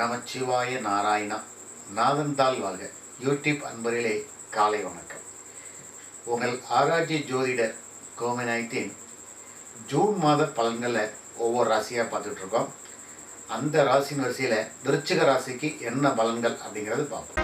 நமச்சிவாய நாராயணா நாதந்தால் வாழ்க. யூடியூப் அன்பர்களே காலை வணக்கம். உங்கள் ஆராய்ச்சி ஜோதிடர் கோமினாயத்தின் ஜூன் மாத பலன்களை ஒவ்வொரு ராசியாக பார்த்துட்டு இருக்கோம் அந்த ராசியின் வரிசையில் விருச்சிக ராசிக்கு என்ன பலன்கள் அப்படிங்கிறது பார்ப்போம்.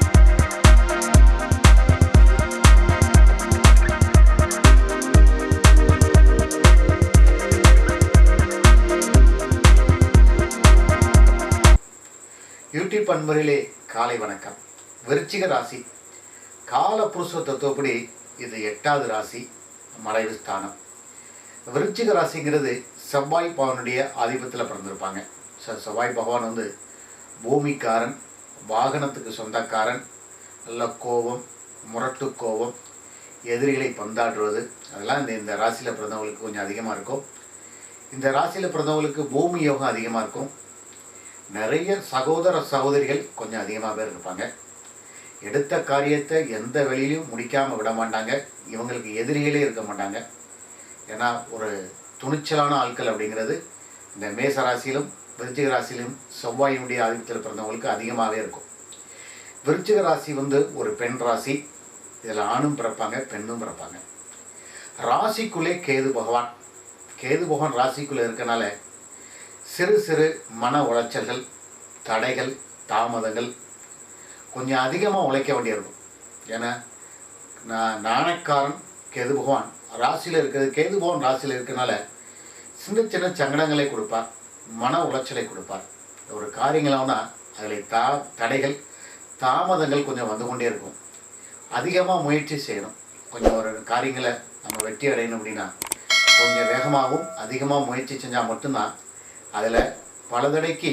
யூடியூப் அன்பர்களே காலை வணக்கம். விருச்சிக ராசி. கால புருஷ தத்துவப்படி இது எட்டாவது ராசி மறைவு ஸ்தானம். விருச்சிக ராசிங்கிறது செவ்வாய் பகவானுடைய ஆதிபத்தில் பிறந்திருப்பாங்க. செவ்வாய் பகவான் வந்து பூமிக்காரன் வாகனத்துக்கு சொந்தக்காரன் நல்ல கோபம் முரட்டு கோபம் எதிரிகளை பந்தாடுறது அதெல்லாம் இந்த இந்த ராசியில் பிறந்தவங்களுக்கு கொஞ்சம் அதிகமாக இருக்கும். இந்த ராசியில் பிறந்தவங்களுக்கு பூமி யோகம் அதிகமாக இருக்கும். நிறைய சகோதர சகோதரிகள் கொஞ்சம் அதிகமாக பேர் இருப்பாங்க. எடுத்த காரியத்தை எந்த வெளியிலையும் முடிக்காமல் விட மாட்டாங்க. இவங்களுக்கு எதிரிகளே இருக்க மாட்டாங்க. ஏன்னா ஒரு துணிச்சலான ஆட்கள் அப்படிங்கிறது இந்த மேச ராசியிலும் விருச்சிக ராசியிலும் செவ்வாயினுடைய ஆதிக்கத்தில் பிறந்தவங்களுக்கு அதிகமாகவே இருக்கும். விருச்சிக ராசி வந்து ஒரு பெண் ராசி. இதில் ஆணும் பிறப்பாங்க பெண்ணும் பிறப்பாங்க. ராசிக்குள்ளே கேது பகவான். கேது பகவான் ராசிக்குள்ளே இருக்கனால சிறு சிறு மன உளைச்சல்கள் தடைகள் தாமதங்கள் கொஞ்சம் அதிகமாக உழைக்க வேண்டியிருக்கும். ஏன்னா நான் நாணக்காரன் கேது பகவான். ராசியில் இருக்கிறது கேது பகவான் ராசியில் இருக்கிறனால சின்ன சின்ன சங்கடங்களை கொடுப்பார் மன உளைச்சலை கொடுப்பார். ஒரு காரியங்களானா அதில் தா தடைகள் தாமதங்கள் கொஞ்சம் வந்து கொண்டே இருக்கும். அதிகமாக முயற்சி செய்யணும். கொஞ்சம் ஒரு காரியங்களை நம்ம வெற்றி அடையணும் அப்படின்னா கொஞ்சம் வேகமாகவும் அதிகமாக முயற்சி செஞ்சால் மட்டும்தான் அதில் பல தடைக்கு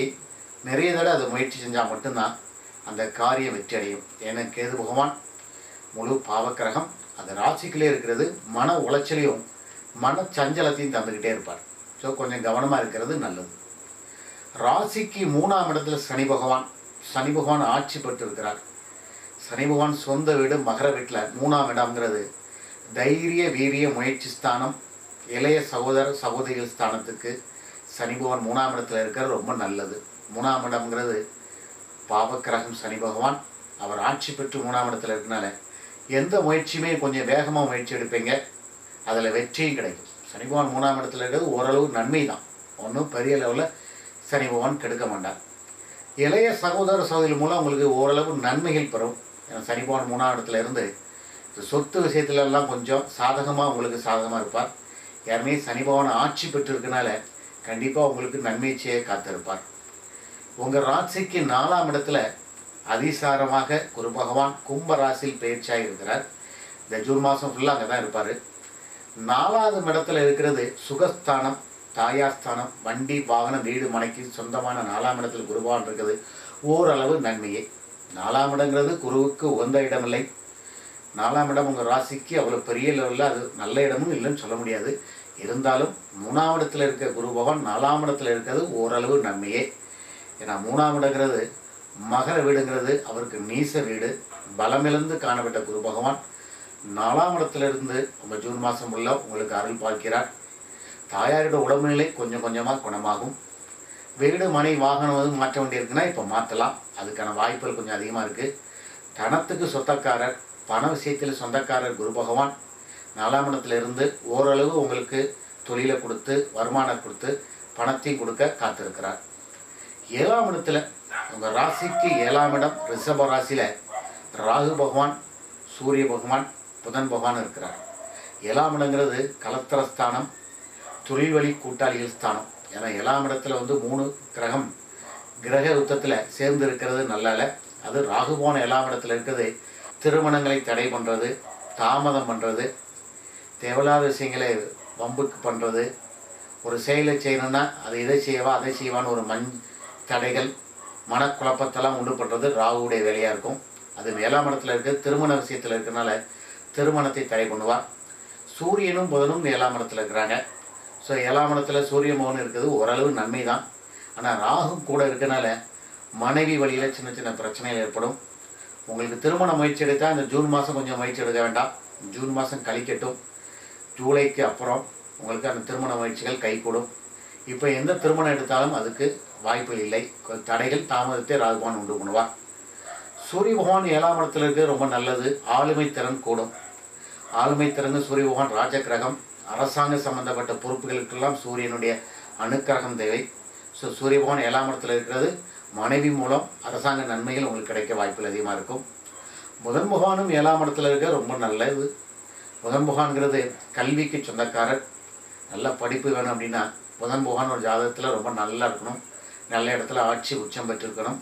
நிறைய தடவை அதை முயற்சி செஞ்சால் மட்டும்தான் அந்த காரியம் வெற்றி அடையும். ஏன்னா கேது பகவான் முழு பாவக்கிரகம் அந்த ராசிக்குள்ளே இருக்கிறது மன உளைச்சலையும் மன சஞ்சலத்தையும் தந்துக்கிட்டே இருப்பார். ஸோ கொஞ்சம் கவனமாக இருக்கிறது நல்லது. ராசிக்கு மூணாம் இடத்துல சனி பகவான் சனி பகவான் ஆட்சி பெற்று இருக்கிறார் சனி பகவான் சொந்த வீடு மகர வீட்டில் மூணாம் இடம்ங்கிறது தைரிய வீரிய முயற்சி ஸ்தானம் இளைய சகோதர சகோதரிகள் ஸ்தானத்துக்கு சனி பகவான் மூணாம் இடத்துல இருக்கிறது ரொம்ப நல்லது. மூணாம் இடம்ங்கிறது பாவக்கிரகம் சனி பகவான். அவர் ஆட்சி பெற்று மூணாம் இடத்துல இருக்கனால எந்த முயற்சியுமே கொஞ்சம் வேகமாக முயற்சி எடுப்பீங்க. அதில் வெற்றியும் கிடைக்கும். சனி பகவான் மூணாம் இடத்துல இருக்கிறது ஓரளவு நன்மை தான் ஒன்றும் பெரிய லெவலில் சனி பகவான் கெடுக்க மாட்டார். இளைய சகோதர சகோதரி மூலம் உங்களுக்கு ஓரளவு நன்மைகள் பெறும். ஏன்னா சனி பகவான் மூணாம் இடத்துல இருந்து சொத்து விஷயத்துலலாம் கொஞ்சம் சாதகமாக உங்களுக்கு சாதகமாக இருப்பார். யாருமே சனி பகவான் ஆட்சி பெற்றிருக்கனால கண்டிப்பாக உங்களுக்கு நன்மைச்சியை காத்திருப்பார். உங்கள் ராசிக்கு நாலாம் இடத்துல அதிசாரமாக குரு பகவான் கும்ப ராசியில் பயிற்சியாக இருக்கிறார். இந்த ஜூன் மாதம் ஃபுல்லாக அங்கே தான் இருப்பார். நாலாவது இடத்துல இருக்கிறது சுகஸ்தானம் தாயாஸ்தானம் வண்டி வாகனம் வீடு மனைக்கு சொந்தமான நாலாம் இடத்துல குருபான் இருக்குது. ஓரளவு நன்மையே. நாலாம் இடங்கிறது குருவுக்கு உகந்த இடமில்லை. நாலாம் இடம் உங்கள் ராசிக்கு அவ்வளோ பெரிய லெவலில் அது நல்ல இடமும் இல்லைன்னு சொல்ல முடியாது. இருந்தாலும் மூணாம் இடத்துல இருக்க குரு பகவான் நாலாம் இடத்துல இருக்கிறது ஓரளவு நன்மையே. ஏன்னா மூணாம் இடங்கிறது மகர வீடுங்கிறது அவருக்கு நீச வீடு. பலமிழந்து காணப்பட்ட குரு பகவான் நாலாம் இடத்துலேருந்து இருந்து ஜூன் மாதம் உள்ள உங்களுக்கு அருள் பார்க்கிறார். தாயாரோட உடம்புநிலை கொஞ்சம் கொஞ்சமாக குணமாகும். வீடு மனை வாகனம் வந்து மாற்ற வேண்டியிருக்குன்னா இப்போ மாற்றலாம் அதுக்கான வாய்ப்புகள் கொஞ்சம் அதிகமாக இருக்குது தனத்துக்கு சொந்தக்காரர் பண விஷயத்தில் சொந்தக்காரர் குரு பகவான் நாலாம் இடத்துல இருந்து ஓரளவு உங்களுக்கு தொழிலை கொடுத்து வருமானம் கொடுத்து பணத்தையும் கொடுக்க காத்திருக்கிறார். ஏழாம் இடத்துல உங்கள் ராசிக்கு ஏழாம் இடம் ரிஷப ராசியில் ராகு பகவான் சூரிய பகவான் புதன் பகவான் இருக்கிறார். ஏழாம் இடங்கிறது கலத்திரஸ்தானம் தொழில் வழி கூட்டாளிகள் ஸ்தானம். ஏன்னா ஏழாம் இடத்துல வந்து மூணு கிரகம் கிரக யுத்தத்தில் சேர்ந்து இருக்கிறது நல்லால. அது ராகு போன ஏழாம் இடத்துல இருக்கிறது திருமணங்களை தடை பண்ணுறது தாமதம் பண்ணுறது தேவையில்லாத விஷயங்களை வம்புக்கு பண்ணுறது ஒரு செயலை செய்யணும்னா அதை இதை செய்யவா அதை செய்வான்னு ஒரு மண் தடைகள் மனக்குழப்பத்தெல்லாம் உண்டு பண்ணுறது ராகுவுடைய வேலையாக இருக்கும். அது ஏழாம் இடத்துல இருக்குது திருமண விஷயத்தில் இருக்கிறனால திருமணத்தை தடை பண்ணுவார் சூரியனும் புதனும் ஏழாம் இடத்துல இருக்கிறாங்க. ஸோ ஏழாம் இடத்துல சூரிய மோகன் இருக்கிறது ஓரளவு நன்மை தான் ஆனால் ராகு கூட இருக்கனால மனைவி வழியில் சின்ன சின்ன பிரச்சனைகள் ஏற்படும். உங்களுக்கு திருமண முயற்சி எடுத்தால் இந்த ஜூன் மாதம் கொஞ்சம் முயற்சி எடுக்க வேண்டாம். ஜூன் மாதம் கழிக்கட்டும். ஜூலைக்கு அப்புறம் உங்களுக்கு அந்த திருமண முயற்சிகள் கைகூடும். இப்போ எந்த திருமணம் எடுத்தாலும் அதுக்கு வாய்ப்பு இல்லை. தடைகள் தாமதத்தை ராகுபான் உண்டு பண்ணுவார். சூரிய பகவான் ஏழாம் இடத்துல இருக்க ரொம்ப நல்லது. ஆளுமை திறன் கூடும். ஆளுமை திறன் சூரிய பகவான் ராஜகிரகம். அரசாங்க சம்பந்தப்பட்ட பொறுப்புகளுக்கெல்லாம் சூரியனுடைய அணுக்கிரகம் தேவை. ஸோ சூரிய பகவான் ஏழாம் இடத்துல இருக்கிறது. மனைவி மூலம் அரசாங்க நன்மைகள் உங்களுக்கு கிடைக்க வாய்ப்புகள் அதிகமாக இருக்கும். புதன் பகவானும் ஏழாம் இடத்துல இருக்க ரொம்ப நல்லது. புதன் புகான்கிறது கல்விக்கு சொந்தக்காரர். நல்ல படிப்பு வேணும் அப்படின்னா புதன் ஒரு ஜாதகத்தில் ரொம்ப நல்லா இருக்கணும். நல்ல இடத்துல ஆட்சி உச்சம் பெற்றிருக்கணும்.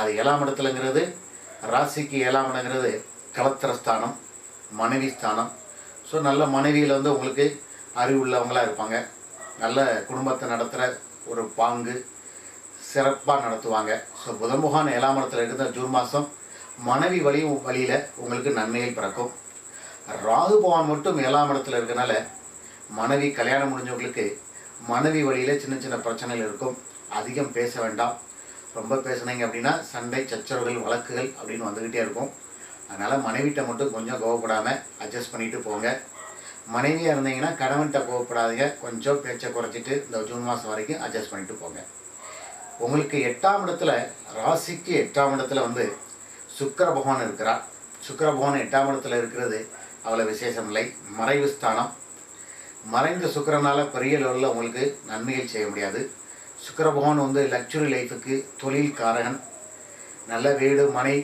அது ஏழாம் இடத்துலங்கிறது ராசிக்கு ஏழாம் இடங்கிறது கலத்திரஸ்தானம் மனைவி ஸ்தானம். ஸோ நல்ல மனைவியில் வந்து உங்களுக்கு அறிவு உள்ளவங்களாக இருப்பாங்க. நல்ல குடும்பத்தை நடத்துகிற ஒரு பாங்கு சிறப்பாக நடத்துவாங்க. ஸோ புதன் புகான் ஏழாம் இடத்துல இருக்கிற ஜூன் மாதம் மனைவி வழி வழியில் உங்களுக்கு நன்மைகள் பிறக்கும். ராகு பவான் மட்டும் ஏழாம் இடத்துல இருக்கனால மனைவி கல்யாணம் முடிஞ்சவங்களுக்கு மனைவி வழியில் சின்ன சின்ன பிரச்சனைகள் இருக்கும். அதிகம் பேச வேண்டாம். ரொம்ப பேசுனீங்க அப்படின்னா சண்டை சச்சரவுகள் வழக்குகள் அப்படின்னு வந்துக்கிட்டே இருக்கும். அதனால் மனைவிட்ட மட்டும் கொஞ்சம் கோவப்படாமல் அட்ஜஸ்ட் பண்ணிட்டு போங்க. மனைவியாக இருந்தீங்கன்னா கணவன்கிட்ட கோவப்படாதீங்க. கொஞ்சம் பேச்சை குறைச்சிட்டு இந்த ஜூன் மாதம் வரைக்கும் அட்ஜஸ்ட் பண்ணிட்டு போங்க. உங்களுக்கு எட்டாம் இடத்துல ராசிக்கு எட்டாம் இடத்துல வந்து சுக்கர பகவான் இருக்கிறார். சுக்கர பகவான் எட்டாம் இடத்துல இருக்கிறது அவ்வளோ விசேஷம் இல்லை. மறைவு ஸ்தானம். மறைந்த சுக்கரனால் பெரிய லெவலில் உங்களுக்கு நன்மைகள் செய்ய முடியாது. சுக்கர பகவான் வந்து லக்ஸுரி லைஃபுக்கு தொழில் காரகன் நல்ல வீடு மனை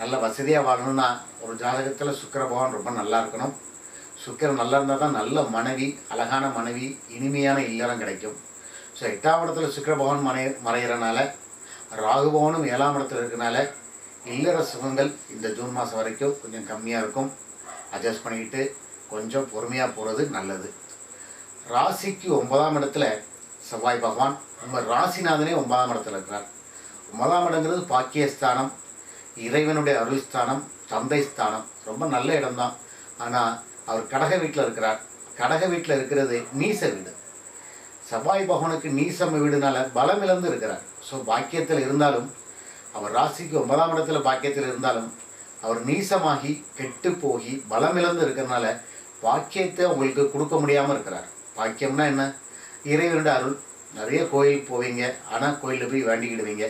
நல்ல வசதியாக வாழணும்னா ஒரு ஜாதகத்தில் சுக்கர பகவான் ரொம்ப நல்லா இருக்கணும். சுக்கரன் நல்லா இருந்தால் தான் நல்ல மனைவி அழகான மனைவி இனிமையான இல்லறம் கிடைக்கும். ஸோ எட்டாம் இடத்துல சுக்கர பகவான் மனை மறைகிறனால ராகு பகவானும் ஏழாம் இடத்துல இருக்கனால இல்லற சுகங்கள் இந்த ஜூன் மாதம் வரைக்கும் கொஞ்சம் கம்மியாக இருக்கும். அட்ஜஸ்ட் பண்ணிக்கிட்டு கொஞ்சம் பொறுமையாக போகிறது நல்லது. ராசிக்கு ஒன்பதாம் இடத்துல செவ்வாய் பகவான். உங்கள் ராசிநாதனே ஒன்பதாம் இடத்துல இருக்கிறார். ஒன்பதாம் இடங்கிறது பாக்கியஸ்தானம் இறைவனுடைய அருள்ஸ்தானம் தந்தை ஸ்தானம். ரொம்ப நல்ல இடம்தான். ஆனால் அவர் கடக வீட்டில் இருக்கிறார். கடக வீட்டில் இருக்கிறது நீச வீடு. செவ்வாய் பகவானுக்கு நீசம் வீடுனால பலம் இழந்து இருக்கிறார். ஸோ பாக்கியத்தில் இருந்தாலும் அவர் ராசிக்கு ஒன்பதாம் இடத்துல பாக்கியத்தில் இருந்தாலும் அவர் நீசமாகி கெட்டு போகி பலம் இழந்து இருக்கிறனால பாக்கியத்தை உங்களுக்கு கொடுக்க முடியாமல் இருக்கிறார். பாக்கியம்னா என்ன? இறைவனுடைய அருள். நிறைய கோயிலுக்கு போவீங்க. ஆனால் கோயிலில் போய் வேண்டிக்கிடுவீங்க.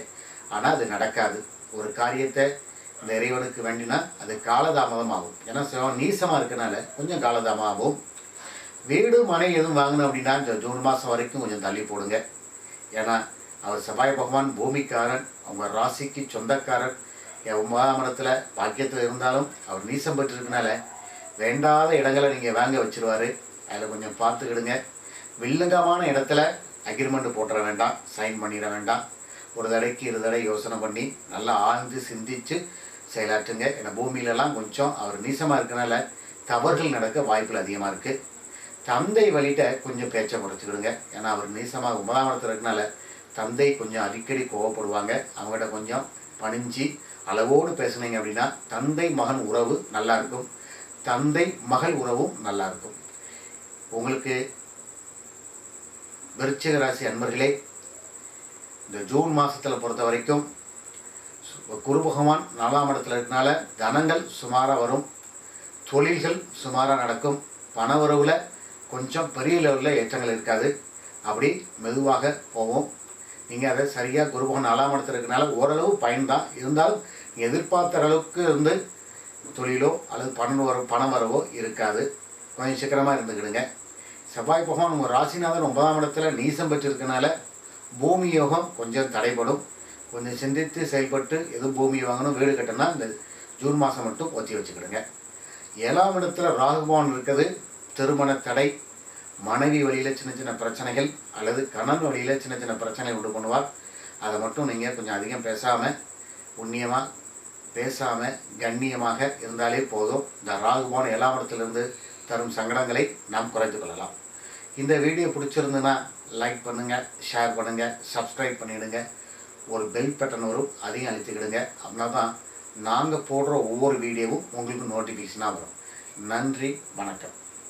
ஆனால் அது நடக்காது. ஒரு காரியத்தை இந்த இறைவனுக்கு வேண்டினா அது காலதாமதம் ஆகும் ஏன்னா சிவன் நீசமாக இருக்கனால கொஞ்சம் காலதாமதம் ஆகும் வீடு மனை எதுவும் வாங்கணும் அப்படின்னா இந்த ஜூன் மாதம் வரைக்கும் கொஞ்சம் தள்ளி போடுங்க. ஏன்னா அவர் செவ்வாய் பகவான் பூமிக்காரன். அவங்க ராசிக்கு சொந்தக்காரன் ஒன்பதாம் இடத்துல பாக்கியத்தில் இருந்தாலும் அவர் நீசம் பெற்றிருக்கனால வேண்டாத இடங்களை நீங்கள் வாங்க வச்சுருவார். அதில் கொஞ்சம் பார்த்துக்கிடுங்க. வில்லங்கமான இடத்துல அக்ரிமெண்ட் போட்டுற வேண்டாம். சைன் பண்ணிட வேண்டாம். ஒரு தடைக்கு இரு தடவை யோசனை பண்ணி நல்லா ஆழ்ந்து சிந்திச்சு செயலாற்றுங்க. ஏன்னா பூமியிலலாம் கொஞ்சம் அவர் நீசமாக இருக்கனால தவறுகள் நடக்க வாய்ப்புகள் அதிகமாக இருக்குது தந்தை வழிகிட்ட கொஞ்சம் பேச்சை முடிச்சுக்கிடுங்க ஏன்னா அவர் நீசமாக ஒன்பதாம் இடத்துல இருக்கனால தந்தை கொஞ்சம் அடிக்கடி கோவப்படுவாங்க. அவங்ககிட்ட கொஞ்சம் பணிஞ்சு அளவோடு பேசுனீங்க அப்படின்னா தந்தை மகன் உறவு நல்லா இருக்கும். தந்தை மகள் உறவும் நல்லா இருக்கும். உங்களுக்கு விருச்சிக ராசி அன்பர்களே இந்த ஜூன் மாதத்தில் பொறுத்த வரைக்கும் குரு பகவான் நாலாம் இடத்துல இருக்கனால தனங்கள் சுமாராக வரும். தொழில்கள் சுமாராக நடக்கும். பண உறவில் கொஞ்சம் பெரிய லெவலில் ஏற்றங்கள் இருக்காது. அப்படி மெதுவாக போவோம். நீங்கள் அதை சரியாக குருபகன் நாலாம் இடத்துல இருக்கனால ஓரளவு பயன்தான். இருந்தாலும் எதிர்பார்த்த அளவுக்கு இருந்து தொழிலோ அல்லது பணம் வர பணம் வரவோ இருக்காது. கொஞ்சம் சீக்கிரமாக இருந்துக்கிடுங்க. செவ்வாய் பகவான் உங்கள் ராசிநாதன் ஒன்பதாம் இடத்துல நீசம் பெற்றிருக்கனால பூமி யோகம் கொஞ்சம் தடைபடும். கொஞ்சம் சிந்தித்து செயல்பட்டு எது பூமி வாங்கணும் வீடு கட்டணும்னா இந்த ஜூன் மாதம் மட்டும் ஒத்தி வச்சுக்கிடுங்க. ஏழாம் இடத்துல ராகுபவன் இருக்குது திருமண தடை. மனைவி வழியில் சின்ன சின்ன பிரச்சனைகள் அல்லது கணவன் வழியில் சின்ன சின்ன பிரச்சனைகள் உண்டு பண்ணுவார். அதை மட்டும் நீங்கள் கொஞ்சம் அதிகம் பேசாமல் புண்ணியமாக பேசாமல் கண்ணியமாக இருந்தாலே போதும். இந்த ராகுபோன ஏழாம் தரும் சங்கடங்களை நாம் குறைத்து கொள்ளலாம். இந்த வீடியோ பிடிச்சிருந்துன்னா லைக் பண்ணுங்கள் ஷேர் பண்ணுங்கள் சப்ஸ்கிரைப் பண்ணிவிடுங்க ஒரு பெல் பட்டன் வரும் அதையும் அழுத்திக்கிடுங்க. அப்படின்னா தான் நாங்கள் போடுற ஒவ்வொரு வீடியோவும் உங்களுக்கு நோட்டிஃபிகேஷனாக வரும். நன்றி வணக்கம்.